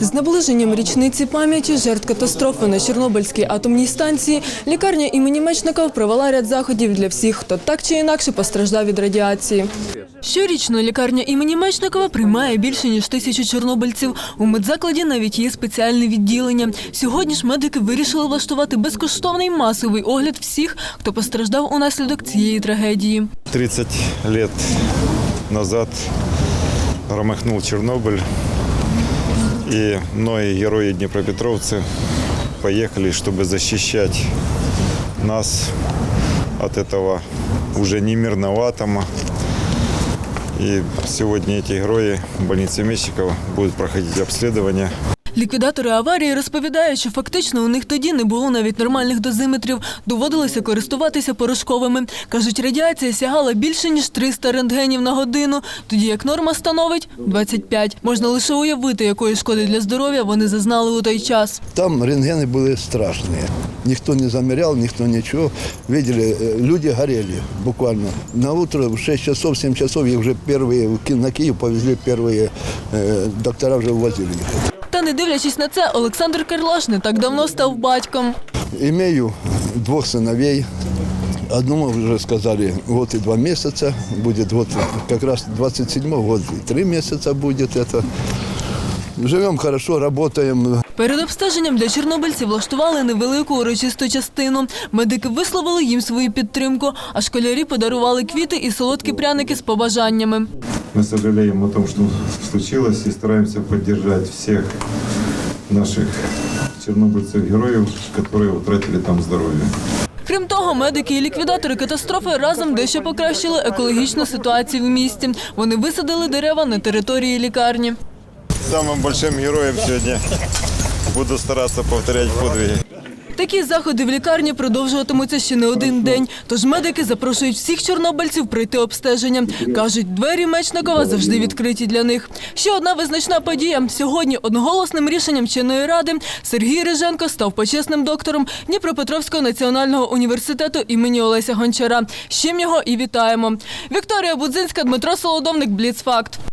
З наближенням річниці пам'яті жертв катастрофи на Чорнобильській атомній станції лікарня імені Мечникова провела ряд заходів для всіх, хто так чи інакше постраждав від радіації. Щорічно лікарня імені Мечникова приймає більше ніж тисячу чорнобильців. У медзакладі навіть є спеціальне відділення. Сьогодні ж медики вирішили влаштувати безкоштовний масовий огляд всіх, хто постраждав унаслідок цієї трагедії. 30 лет назад громыхнул Чернобыль, и мной герои Днепропетровцы поехали, чтобы защищать нас от этого уже не мирного атома. И сегодня эти герои в больнице Мещикова будут проходить обследование. Ліквідатори аварії розповідають, що фактично у них тоді не було навіть нормальних дозиметрів. Доводилося користуватися порошковими. Кажуть, радіація сягала більше ніж 300 рентгенів на годину, тоді як норма становить 25. Можна лише уявити, якої шкоди для здоров'я вони зазнали у той час. Там рентгены были страшные. Никто не замерял, никто ничего. Видели, э, люди горели буквально. На утро в 6 часов, 7 часов их уже первые в Ки- на Киев повезли, первые э, доктора уже увозили их. Та не дивлячись на це, Олександр Карлаш не так давно став батьком. Имею двух сыновей. Одному уже сказали год и два месяца. Будет вот как раз 27 год и три месяца будет это. Живем хорошо, работаем. Перед обстеженням для чорнобильців влаштували невелику урочисту частину. Медики висловили їм свою підтримку, а школярі подарували квіти і солодкі пряники з побажаннями. Мы сожалеем о том, что случилось, и стараемся поддержать всех наших чернобыльцев-героев, которые утратили там здоровье. Крім того, медики і ліквідатори катастрофи разом дещо покращили екологічну ситуацію в місті. Вони висадили дерева на території лікарні. Самым большим героем сегодня буду стараться повторять подвиги. Такі заходи в лікарні продовжуватимуться ще не один день. Тож медики запрошують всіх чорнобильців пройти обстеження. Кажуть, двері Мечникова завжди відкриті для них. Ще одна визначна подія. Сьогодні одноголосним рішенням чинної ради Сергій Риженко став почесним доктором Дніпропетровського національного університету імені Олеся Гончара. З чим його і вітаємо. Вікторія Будзинська, Дмитро Солодовник, Бліцфакт.